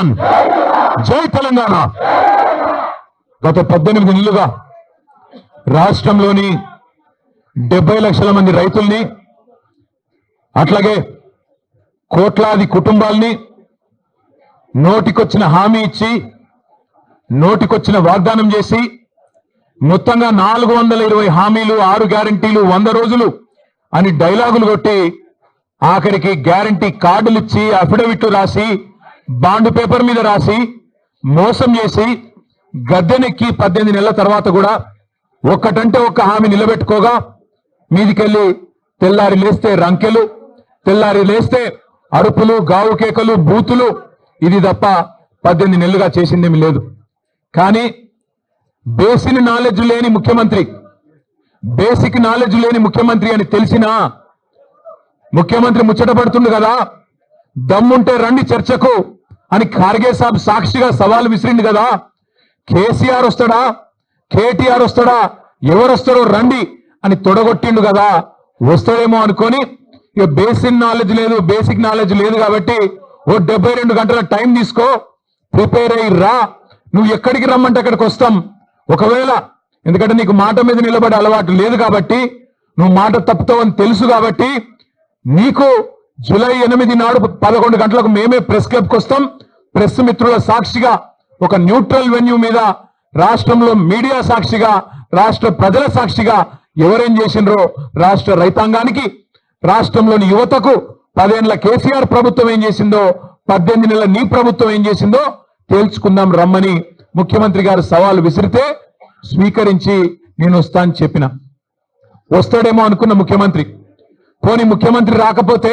జవాన్. జై తెలంగాణ. గత పద్దెనిమిది నెలలుగా రాష్ట్రంలోని డెబ్బై లక్షల మంది రైతుల్ని అట్లాగే కోట్లాది కుటుంబాల్ని నోటికొచ్చిన హామీ ఇచ్చి నోటికొచ్చిన వాగ్దానం చేసి మొత్తంగా నాలుగు వందల ఇరవై హామీలు ఆరు గ్యారంటీలు వంద రోజులు అని డైలాగులు కొట్టి ఆఖరికి గ్యారంటీ కార్డులు ఇచ్చి అఫిడవిట్లు రాసి బాండ్ పేపర్ మీద రాసి మోసం చేసి గద్దెనెక్కి పద్దెనిమిది నెలల తర్వాత కూడా ఒక్కటంటే ఒక్క హామీ నిలబెట్టుకోగా మీదికెళ్ళి తెల్లారి లేస్తే రంకెలు తెల్లారి లేస్తే అరుపులు గావు కేకలు బూతులు ఇది తప్ప పద్దెనిమిది నెలలుగా చేసిందేమి లేదు. కానీ బేసిక్ నాలెడ్జ్ లేని ముఖ్యమంత్రి బేసిక్ నాలెడ్జ్ లేని ముఖ్యమంత్రి అని తెలిసినా ముఖ్యమంత్రి ముచ్చట పడుతుండు కదా దమ్ముంటే రండి చర్చకు. అని ఖార్గే సాబ్ సాక్షిగా సవాల్ విసిరింది కదా. కేసీఆర్ వస్తాడా? కేటీఆర్ వస్తాడా? ఎవరు వస్తారో రండి అని తొడగొట్టిండు కదా. వస్తాడేమో అనుకొని ఇక బేసిక్ నాలెడ్జ్ లేదు బేసిక్ నాలెడ్జ్ లేదు కాబట్టి ఓ డెబ్బై రెండు గంటల టైం తీసుకో ప్రిపేర్ అయ్యి రా. నువ్వు ఎక్కడికి రమ్మంటే అక్కడికి వస్తాం. ఒకవేళ ఎందుకంటే నీకు మాట మీద నిలబడే అలవాటు లేదు కాబట్టి నువ్వు మాట తప్పుతావని తెలుసు కాబట్టి నీకు జూలై ఎనిమిది నాడు పదకొండు గంటలకు మేమే ప్రెస్ క్లబ్కి వస్తాం. ప్రెస్ మిత్రుల సాక్షిగా ఒక న్యూట్రల్ వెన్యూ మీద రాష్ట్రంలో మీడియా సాక్షిగా రాష్ట్ర ప్రజల సాక్షిగా ఎవరేం చేసిండ్రో రాష్ట్ర రైతాంగానికి రాష్ట్రంలోని యువతకు పదేళ్ళ కేసీఆర్ ప్రభుత్వం ఏం చేసిందో పద్దెనిమిది నెలల నీ ప్రభుత్వం ఏం చేసిందో తేల్చుకుందాం రమ్మని ముఖ్యమంత్రి గారు సవాలు విసిరితే స్వీకరించి నేను వస్తా అని చెప్పిన. వస్తాడేమో అనుకున్న ముఖ్యమంత్రి. పోని ముఖ్యమంత్రి రాకపోతే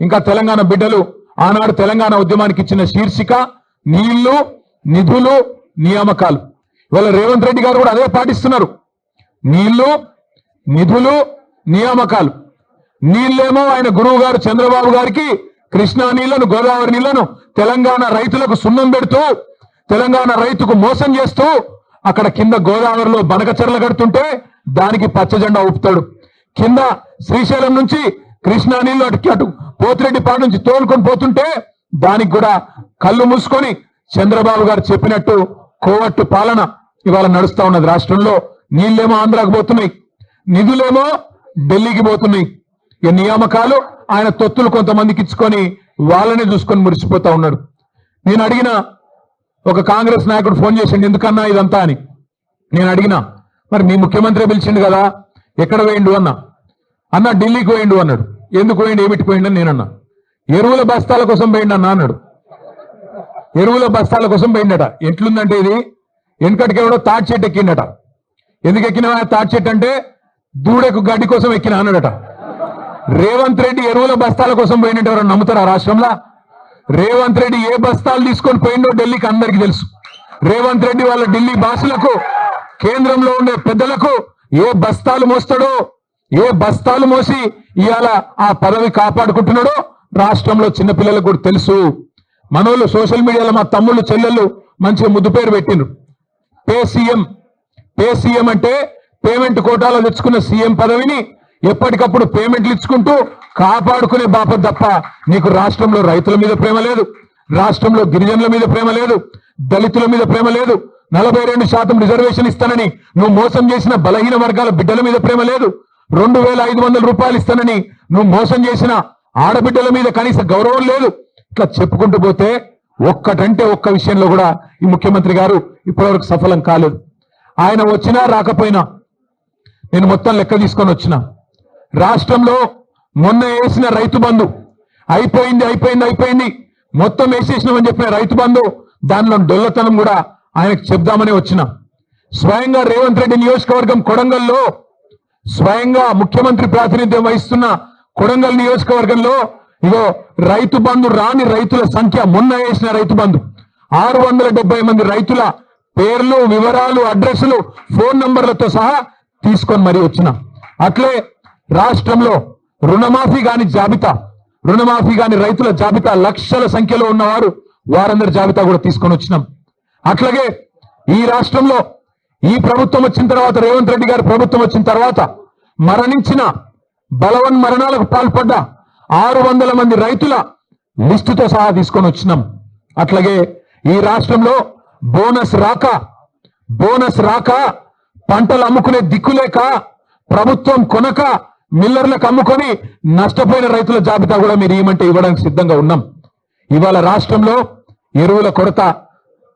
ఇంకా తెలంగాణ బిడ్డలు ఆనాడు తెలంగాణ ఉద్యమానికి ఇచ్చిన శీర్షిక నీళ్ళు నిధులు నియామకాలు. ఇవాళ రేవంత్ రెడ్డి గారు కూడా అదే పాటిస్తున్నారు. నీళ్ళు నిధులు నియామకాలు. నీళ్ళేమో ఆయన గురువు గారు చంద్రబాబు గారికి కృష్ణా నీళ్ళను గోదావరి నీళ్ళను తెలంగాణ రైతులకు సున్నం పెడుతూ తెలంగాణ రైతుకు మోసం చేస్తూ అక్కడ కింద గోదావరిలో బనకచర్ల కడుతుంటే దానికి పచ్చ జెండా ఊపుతాడు. కింద శ్రీశైలం నుంచి కృష్ణా నీళ్ళు అటు పోతిరెడ్డిపాడు నుంచి తోలుకొని పోతుంటే దానికి కూడా కళ్ళు మూసుకొని చంద్రబాబు గారు చెప్పినట్టు కోవట్టు పాలన ఇవాళ నడుస్తా ఉన్నది. రాష్ట్రంలో నీళ్ళేమో ఆంధ్రాకు పోతున్నాయి. నిధులేమో ఢిల్లీకి పోతున్నాయి. ఈ నియామకాలు ఆయన తొత్తులు కొంతమందికి ఇచ్చుకొని వాళ్ళని చూసుకొని మురిసిపోతా ఉన్నాడు. నేను అడిగిన ఒక కాంగ్రెస్ నాయకుడు ఫోన్ చేసిండు ఎందుకన్నా ఇదంతా? అని. నేను అడిగినా మరి మీ ముఖ్యమంత్రి పిలిచిండు కదా ఎక్కడ వేయండు అన్నా. అన్న ఢిల్లీకి పోయిండు అన్నాడు. ఎందుకు పోయిండు ఏమిటి పోయిండు అని నేనన్నా. ఎరువుల బస్తాల కోసం పోయిండు అన్న అన్నాడు. ఎరువుల బస్తాల కోసం పోయిండట. ఎట్లుందంటే ఇది? వెనకటికి ఎవడో తాటి చెట్టు ఎక్కిండట. ఎందుకు ఎక్కిన తాటి చెట్టు అంటే దూడకు గడ్డి కోసం ఎక్కిన అన్నాడట. రేవంత్ రెడ్డి ఎరువుల బస్తాల కోసం పోయినట్టు ఎవరు నమ్ముతారా రాష్ట్రంలో? రేవంత్ రెడ్డి ఏ బస్తాలు తీసుకొని పోయిండో ఢిల్లీకి అందరికీ తెలుసు. రేవంత్ రెడ్డి వాళ్ళ ఢిల్లీ బాసులకు కేంద్రంలో ఉండే పెద్దలకు ఏ బస్తాలు మోస్తాడో ఏ బస్తాలు మోసి ఇవాళ ఆ పదవి కాపాడుకుంటున్నాడో రాష్ట్రంలో చిన్నపిల్లలకు కూడా తెలుసు. మనోళ్ళు సోషల్ మీడియాలో మా తమ్ముళ్ళు చెల్లెళ్ళు మంచిగా ముద్దు పేరు పెట్టిండ్రు. Pay CM. పే సీఎం అంటే పేమెంట్ కోటాలో తెచ్చుకున్న సీఎం పదవిని ఎప్పటికప్పుడు పేమెంట్లు ఇచ్చుకుంటూ కాపాడుకునే బాప తప్ప నీకు రాష్ట్రంలో రైతుల మీద ప్రేమ లేదు రాష్ట్రంలో గిరిజనుల మీద ప్రేమ లేదు దళితుల మీద ప్రేమ లేదు నలభై రెండు శాతం రిజర్వేషన్ ఇస్తానని నువ్వు మోసం చేసిన బలహీన వర్గాల బిడ్డల మీద ప్రేమ లేదు రెండు వేల ఐదు వందల రూపాయలు ఇస్తానని నువ్వు మోసం చేసిన ఆడబిడ్డల మీద కనీస గౌరవం లేదు. ఇట్లా చెప్పుకుంటూ పోతే ఒక్కటంటే ఒక్క విషయంలో కూడా ఈ ముఖ్యమంత్రి గారు ఇప్పటివరకు సఫలం కాలేదు. ఆయన వచ్చినా రాకపోయినా నేను మొత్తం లెక్క తీసుకొని వచ్చిన. రాష్ట్రంలో మొన్న వేసిన రైతు బంధు అయిపోయింది అయిపోయింది అయిపోయింది. మొత్తం వేసేసినామని చెప్పిన రైతు బంధు దానిలో డొల్లతనం కూడా ఆయనకు చెప్దామని వచ్చిన. స్వయంగా రేవంత్ రెడ్డి నియోజకవర్గం కొడంగల్లో స్వయంగా ముఖ్యమంత్రి ప్రాతినిధ్యం వహిస్తున్న కొడంగల్ నియోజకవర్గంలో ఇగో రైతు బంధు రాని రైతుల సంఖ్య మొన్న వేసిన రైతు బంధు. ఆరు వందల డెబ్బై మంది రైతుల పేర్లు వివరాలు అడ్రస్లు ఫోన్ నంబర్లతో సహా తీసుకొని మరీ వచ్చిన. అట్లే రాష్ట్రంలో రుణమాఫీ కాని జాబితా రుణమాఫీ కాని రైతుల జాబితా లక్షల సంఖ్యలో ఉన్నవారు వారందరి జాబితా కూడా తీసుకొని వచ్చినాం. అట్లాగే ఈ రాష్ట్రంలో ఈ ప్రభుత్వం వచ్చిన తర్వాత రేవంత్ రెడ్డి గారి ప్రభుత్వం వచ్చిన తర్వాత మరణించిన బలవన్ మరణాలకు పాల్పడ్డ ఆరు వందల మంది రైతుల లిస్టుతో సహా తీసుకొని వచ్చినాం. అట్లాగే ఈ రాష్ట్రంలో బోనస్ రాక బోనస్ రాక పంటలు అమ్ముకునే దిక్కులేక ప్రభుత్వం కొనక మిల్లర్లకు అమ్ముకొని నష్టపోయిన రైతుల జాబితా కూడా మీరు ఏమంటే ఇవ్వడానికి సిద్ధంగా ఉన్నాం. ఇవాళ రాష్ట్రంలో ఎరువుల కొరత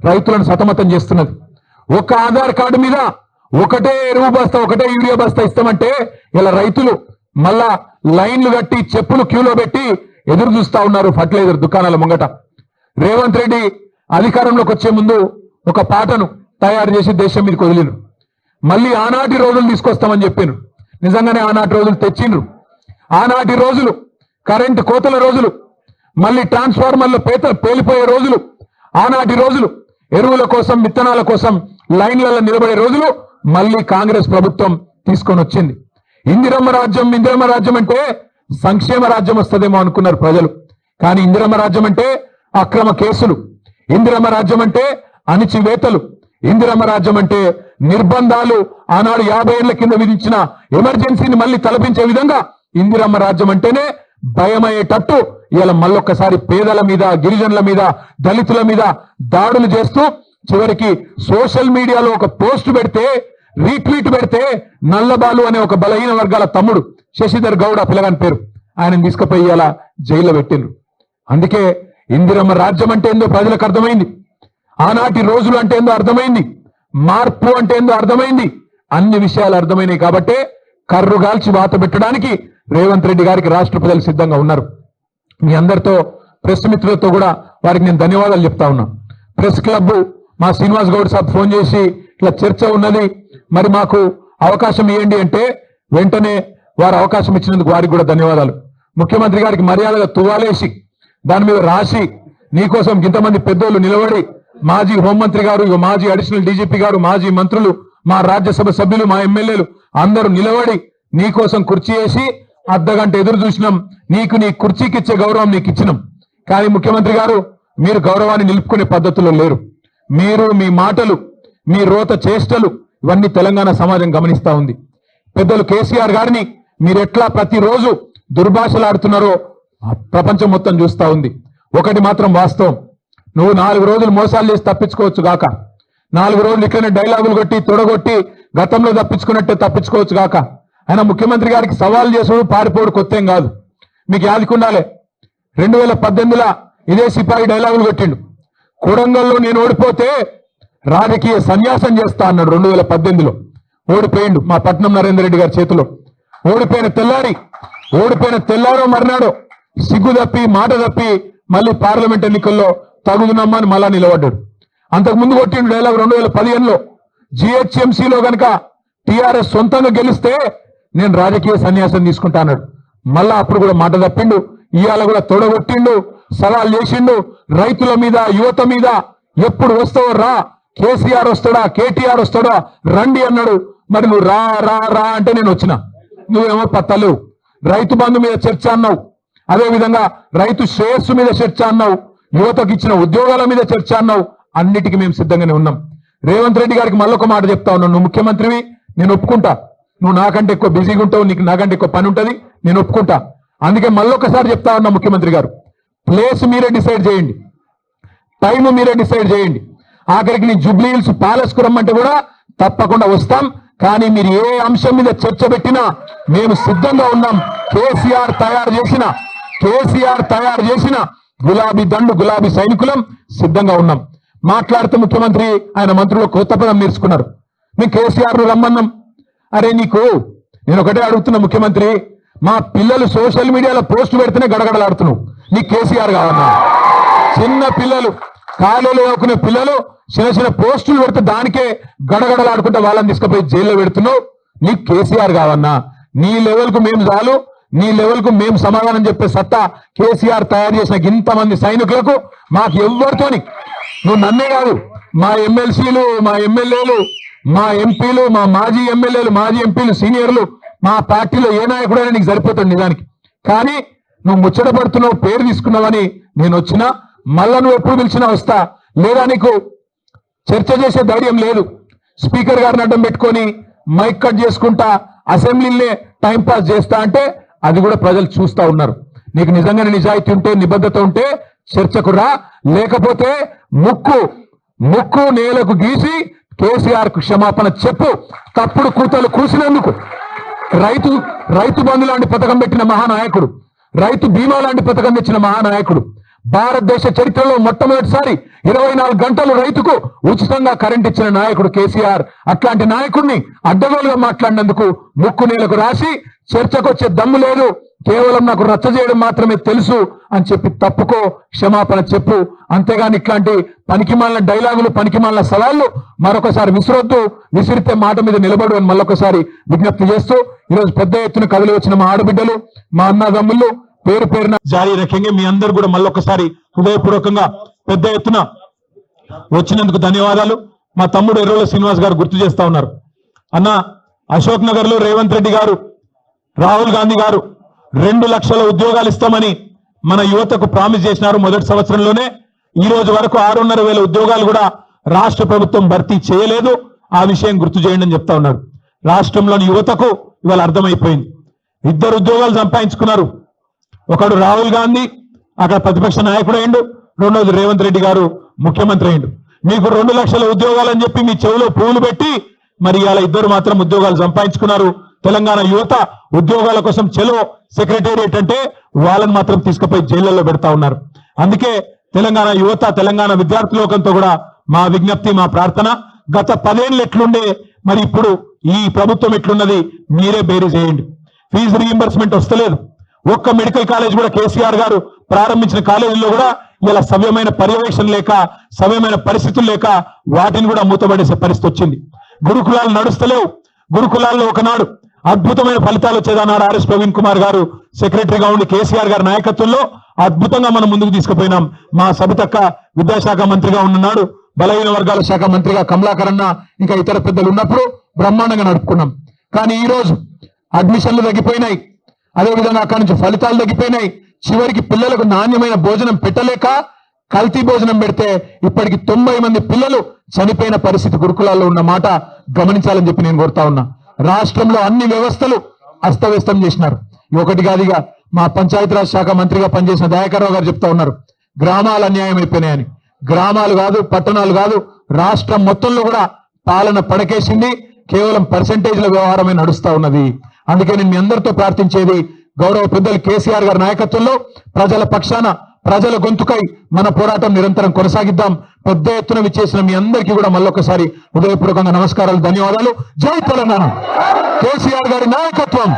రైతులను సతమతం చేస్తున్నది. ఒక ఆధార్ కార్డు మీద ఒకటే ఎరువు బస్తా ఒకటే యూరియా బస్తా ఇస్తామంటే ఇలా రైతులు మళ్ళా లైన్లు కట్టి చెప్పులు క్యూలో పెట్టి ఎదురు చూస్తా ఉన్నారు ఫర్టిలైజర్ దుకాణాల ముంగట. రేవంత్ రెడ్డి అధికారంలోకి వచ్చే ముందు ఒక పాటను తయారు చేసి దేశం మీదకి వదిలిను మళ్ళీ ఆనాటి రోజులు తీసుకొస్తామని చెప్పాను నిజంగానే ఆనాటి రోజులు తెచ్చిండ్రు. ఆనాటి రోజులు కరెంటు కోతల రోజులు మళ్ళీ ట్రాన్స్ఫార్మర్లు పేత పేలిపోయే రోజులు ఆనాటి రోజులు ఎరువుల కోసం విత్తనాల కోసం లైన్లలో నిలబడే రోజులు మళ్ళీ కాంగ్రెస్ ప్రభుత్వం తీసుకొని వచ్చింది. ఇందిరమ్మ రాజ్యం ఇందిరమ్మ రాజ్యం అంటే సంక్షేమ రాజ్యం వస్తుందేమో అనుకున్నారు ప్రజలు. కానీ ఇందిరమ్మ రాజ్యం అంటే అక్రమ కేసులు. ఇందిరమ్మ రాజ్యం అంటే అణిచివేతలు. ఇందిరమ్మ రాజ్యం అంటే నిర్బంధాలు ఆనాడు యాభై ఏళ్ళ కింద విధించిన ఎమర్జెన్సీని మళ్ళీ తలపించే విధంగా ఇందిరమ్మ రాజ్యం అంటేనే భయమయ్యేటట్టు ఇలా మళ్ళొక్కసారి పేదల మీద గిరిజనుల మీద దళితుల మీద దాడులు చేస్తూ చివరికి సోషల్ మీడియాలో ఒక పోస్ట్ పెడితే రీట్వీట్ పెడితే నల్లబాలు అనే ఒక బలహీన వర్గాల తమ్ముడు శశిధర్ గౌడ పిల్లగాని పేరు. ఆయన తీసుకుపోయి జైల్లో పెట్టిండ్రు. అందుకే ఇందిరమ్మ రాజ్యం అంటే ఏందో ప్రజలకు అర్థమైంది. ఆనాటి రోజులు అంటే ఏందో అర్థమైంది. మార్పు అంటే ఏందో అర్థమైంది. అన్ని విషయాలు అర్థమైనాయి కాబట్టే కర్రు గాల్చి వాత పెట్టడానికి రేవంత్ రెడ్డి గారికి రాష్ట్ర ప్రజలు సిద్ధంగా ఉన్నారు. మీ అందరితో ప్రెస్ మిత్రులతో కూడా వారికి నేను ధన్యవాదాలు చెప్తా ఉన్నా. ప్రెస్ క్లబ్ మా శ్రీనివాస్ గౌడ్ సాబ్ ఫోన్ చేసి ఇట్లా చర్చ ఉన్నది మరి మాకు అవకాశం ఇవ్వండి అంటే వెంటనే వారు అవకాశం ఇచ్చినందుకు వారికి కూడా ధన్యవాదాలు. ముఖ్యమంత్రి గారికి మర్యాదగా తువాలేసి దాని మీద రాసి నీకోసం ఇంతమంది పెద్దోళ్ళు నిలబడి మాజీ హోంమంత్రి గారు మాజీ అడిషనల్ డీజీపీ గారు మాజీ మంత్రులు మా రాజ్యసభ సభ్యులు మా ఎమ్మెల్యేలు అందరూ నిలబడి నీకోసం కుర్చీ వేసి అర్ధగంట ఎదురు చూసినాం నీకు నీ కుర్చీకి ఇచ్చే గౌరవం నీకు ఇచ్చినాం. కానీ ముఖ్యమంత్రి గారు మీరు గౌరవాన్ని నిలుపుకునే పద్ధతుల్లో లేరు. మీరు మీ మాటలు మీ రోత చేష్టలు ఇవన్నీ తెలంగాణ సమాజం గమనిస్తా ఉంది. పెద్దలు కేసీఆర్ గారిని మీరు ఎట్లా ప్రతిరోజు దుర్భాషలాడుతున్నారో ప్రపంచం మొత్తం చూస్తా ఉంది. ఒకటి మాత్రం వాస్తవం. నువ్వు నాలుగు రోజులు మోసాలు చేసి తప్పించుకోవచ్చు గాక. నాలుగు రోజులు ఇట్లనే డైలాగులు కొట్టి తొడగొట్టి గతంలో తప్పించుకున్నట్టే తప్పించుకోవచ్చు గాక. ఆయన ముఖ్యమంత్రి గారికి సవాల్ చేసుడు పారిపోడు కొత్తేం కాదు. మీకు యాదికుండాలే. రెండు వేల పద్దెనిమిదిలో ఇదే సిపాయి డైలాగులు కొట్టిండు. కూడంగల్లో నేను ఓడిపోతే రాజకీయ సన్యాసం చేస్తా అన్నాడు రెండు వేల పద్దెనిమిదిలో. ఓడిపోయిండు మా పట్నం నరేందర్ రెడ్డి గారి చేతిలో. ఓడిపోయిన తెల్లారి ఓడిపోయిన తెల్లారో మర్నాడో సిగ్గు తప్పి మాట తప్పి మళ్ళీ పార్లమెంట్ ఎన్నికల్లో తగుదునమ్మా అని మళ్ళా నిలబడ్డాడు. అంతకు ముందు కొట్టిండు డైలాగ్ రెండు వేల పదిహేనులో. జిహెచ్ఎంసీలో కనుక టిఆర్ఎస్ సొంతంగా గెలిస్తే నేను రాజకీయ సన్యాసం తీసుకుంటా అన్నాడు. మళ్ళా అప్పుడు కూడా మాట తప్పిండు ఇవాళ కూడా తొడగొట్టిండు సవాల్ చేసిండు. రైతుల మీద యువత మీద ఎప్పుడు వస్తావో రా. కేసీఆర్ వస్తాడా? కేటీఆర్ వస్తాడా? రండి అన్నాడు. మరి నువ్వు రా రా రా అంటే నేను వచ్చిన. నువ్వేమో పత్తలు. రైతు బంధు మీద చర్చ అన్నావు. అదేవిధంగా రైతు శ్రేయస్సు మీద చర్చ అన్నావు. యువతకు ఇచ్చిన ఉద్యోగాల మీద చర్చ అన్నావు. అన్నిటికీ మేము సిద్ధంగానే ఉన్నాం. రేవంత్ రెడ్డి గారికి మళ్ళొక మాట చెప్తా ఉన్నాను నువ్వు ముఖ్యమంత్రివి నేను ఒప్పుకుంటా. నువ్వు నాకంటే ఎక్కువ బిజీగా ఉంటావు నీకు నాకంటే ఎక్కువ పని ఉంటుంది నేను ఒప్పుకుంటా. అందుకే మళ్ళొకసారి చెప్తా ఉన్నా ముఖ్యమంత్రి గారు. ప్లేస్ మీరే డిసైడ్ చేయండి. టైం మీరే డిసైడ్ చేయండి. ఆఖరికి నేను జూబ్లీ హిల్స్ ప్యాలెస్ రమ్మంటే కూడా తప్పకుండా వస్తాం. కానీ మీరు ఏ అంశం మీద చర్చ పెట్టినా మేము సిద్ధంగా ఉన్నాం. కేసీఆర్ తయారు చేసిన కేసీఆర్ తయారు చేసిన గులాబీ దండు గులాబీ సైనికులం సిద్ధంగా ఉన్నాం. మాట్లాడుతూ ముఖ్యమంత్రి ఆయన మంత్రులు కొత్త పదం నేర్చుకున్నారు. మేము కేసీఆర్ రమ్మన్నాం. అరే నీకు నేను ఒకటే అడుగుతున్నా ముఖ్యమంత్రి మా పిల్లలు సోషల్ మీడియాలో పోస్ట్ పెడితేనే గడగడలాడుతున్నావు. నీ కేసీఆర్ కావన్నా చిన్న పిల్లలు కాలేలు చదువుకునే పిల్లలు చిన్న చిన్న పోస్టులు పెడితే దానికే గడగడలాడుకుంటే వాళ్ళని తీసుకుపోయి జైల్లో పెడుతున్నావు. నీకు కేసీఆర్ కావన్నా నీ లెవెల్కు మేము చాలు. నీ లెవెల్కు మేము సమాధానం చెప్పే సత్తా కేసీఆర్ తయారు చేసిన ఇంతమంది సైనికులకు మాకు ఎవరితోని నువ్వు నన్నే కాదు మా ఎమ్మెల్సీలు మా ఎమ్మెల్యేలు మా ఎంపీలు మా మాజీ ఎమ్మెల్యేలు మాజీ ఎంపీలు సీనియర్లు మా పార్టీలో ఏ నాయకుడైనా నీకు సరిపోతుంది నిజానికి. కానీ నువ్వు ముచ్చట పడుతున్నావు పేరు తీసుకున్నావని నేను వచ్చినా మళ్ళా నువ్వు ఎప్పుడు పిలిచినా వస్తా. లేదా నీకు చర్చ చేసే ధైర్యం లేదు. స్పీకర్ గారిని అడ్డం పెట్టుకొని మైక్ కట్ చేసుకుంటా అసెంబ్లీలే టైం పాస్ చేస్తా అంటే అది కూడా ప్రజలు చూస్తా ఉన్నారు. నీకు నిజంగానే నిజాయితీ ఉంటే నిబద్ధత ఉంటే చర్చకు రా. లేకపోతే ముక్కు ముక్కు నేలకు గీసి కేసీఆర్కు క్షమాపణ చెప్పు. తప్పుడు కూతలు కూసినందుకు రైతు రైతు బంధు లాంటి పథకం పెట్టిన మహానాయకుడు. రైతు బీమా లాంటి పథకం ఇచ్చిన మహానాయకుడు. భారతదేశ చరిత్రలో మొట్టమొదటిసారి ఇరవై నాలుగు గంటలు రైతుకు ఉచితంగా కరెంట్ ఇచ్చిన నాయకుడు కేసీఆర్. అట్లాంటి నాయకుడిని అడ్డగోలుగా మాట్లాడినందుకు ముక్కు నేలకు రాసి చర్చకొచ్చే దమ్ము లేదు. కేవలం నాకు రచ్చ చేయడం మాత్రమే తెలుసు అని చెప్పి తప్పుకో క్షమాపణ చెప్పు. అంతేగాని ఇట్లాంటి పనికిమాలిన డైలాగులు పనికిమాలిన సవాళ్ళు మరొకసారి విసిరొద్దు. విసిరితే మాట మీద నిలబడు అని మళ్ళొకసారి విజ్ఞప్తి చేస్తూ ఈరోజు పెద్ద ఎత్తున కదిలి వచ్చిన మా ఆడబిడ్డలు మా అన్నదమ్ముళ్ళు పేరు పేరున జారీ రకంగా మీ అందరు కూడా మళ్ళొకసారి హృదయపూర్వకంగా పెద్ద ఎత్తున వచ్చినందుకు ధన్యవాదాలు. మా తమ్ముడు ఎర్రోల శ్రీనివాస్ గారు గుర్తు చేస్తా ఉన్నారు. అన్న అశోక్ నగర్లో రేవంత్ రెడ్డి గారు రాహుల్ గాంధీ గారు రెండు లక్షల ఉద్యోగాలు ఇస్తామని మన యువతకు ప్రామిస్ చేసినారు మొదటి సంవత్సరంలోనే. ఈ రోజు వరకు ఆరున్నర వేల ఉద్యోగాలు కూడా రాష్ట్ర ప్రభుత్వం భర్తీ చేయలేదు. ఆ విషయం గుర్తు చేయండి అని చెప్తా ఉన్నారు. రాష్ట్రంలోని యువతకు ఇవాళ అర్థమైపోయింది. ఇద్దరు ఉద్యోగాలు సంపాదించుకున్నారు. ఒకడు రాహుల్ గాంధీ అక్కడ ప్రతిపక్ష నాయకుడు అయిండు రెండోది రేవంత్ రెడ్డి గారు ముఖ్యమంత్రి అయిండు మీకు రెండు లక్షల ఉద్యోగాలని చెప్పి మీ చెవిలో పూలు పెట్టి మరి ఇవాళ ఇద్దరు మాత్రం ఉద్యోగాలు సంపాదించుకున్నారు. తెలంగాణ యువత ఉద్యోగాల కోసం చెలో సెక్రటేరియట్ అంటే వాళ్ళని మాత్రం తీసుకుపోయి జైళ్ళలో పెడతా ఉన్నారు. అందుకే తెలంగాణ యువత తెలంగాణ విద్యార్థి లోకంతో కూడా మా విజ్ఞప్తి మా ప్రార్థన గత పదేళ్ళు ఎట్లుండే మరి ఇప్పుడు ఈ ప్రభుత్వం ఎట్లున్నది మీరే బేరీ చేయండి. ఫీజు రీఎంబర్స్మెంట్ వస్తలేదు. ఒక్క మెడికల్ కాలేజ్ కూడా కేసీఆర్ గారు ప్రారంభించిన కాలేజీలో కూడా ఇలా సవ్యమైన పర్యవేక్షణ లేక సవ్యమైన పరిస్థితులు లేక వాటిని కూడా మూతపడేసే పరిస్థితి వచ్చింది. గురుకులాలు నడుస్తలేవు. గురుకులాల్లో ఒకనాడు అద్భుతమైన ఫలితాలు వచ్చేదన్నాడు ఆర్ఎస్ ప్రవీణ్ కుమార్ గారు. సెక్రటరీగా ఉండి కేసీఆర్ గారి నాయకత్వంలో అద్భుతంగా మనం ముందుకు తీసుకుపోయినాం. మా సబితక్క విద్యాశాఖ మంత్రిగా ఉన్ననాడు బలహీన వర్గాల శాఖ మంత్రిగా కమలాకరణ ఇంకా ఇతర పెద్దలు ఉన్నప్పుడు బ్రహ్మాండంగా నడుపుకున్నాం. కానీ ఈ రోజు అడ్మిషన్లు తగ్గిపోయినాయి. అదేవిధంగా అక్కడి నుంచి ఫలితాలు తగ్గిపోయినాయి. చివరికి పిల్లలకు నాణ్యమైన భోజనం పెట్టలేక కల్తీ భోజనం పెడితే ఇప్పటికి తొంభై మంది పిల్లలు చనిపోయిన పరిస్థితి గురుకులాల్లో ఉన్న మాట గమనించాలని చెప్పి నేను కోరుతా ఉన్నా. రాష్ట్రంలో అన్ని వ్యవస్థలు అస్తవ్యస్తం చేసినారు. ఒకటి కాదుగా మా పంచాయతీరాజ్ శాఖ మంత్రిగా పనిచేసిన దయాకర్రావు గారు చెప్తా ఉన్నారు. గ్రామాలు అన్యాయం అయిపోయినాయని. గ్రామాలు కాదు పట్టణాలు కాదు రాష్ట్రం మొత్తంలో కూడా పాలన పడకేసింది. కేవలం పర్సంటేజ్ల వ్యవహారమే నడుస్తా ఉన్నది. అందుకని మీ అందరితో ప్రార్థించేది గౌరవ పెద్దలు కేసీఆర్ గారి నాయకత్వంలో ప్రజల పక్షాన ప్రజల గొంతుకై మన పోరాటం నిరంతరం కొనసాగిద్దాం. పెద్ద ఎత్తున విచ్చేసిన మీ అందరికీ కూడా మళ్ళొకసారి హృదయపూర్వకంగా నమస్కారాలు ధన్యవాదాలు. జై తెలంగాణ. కేసీఆర్ గారి నాయకత్వం.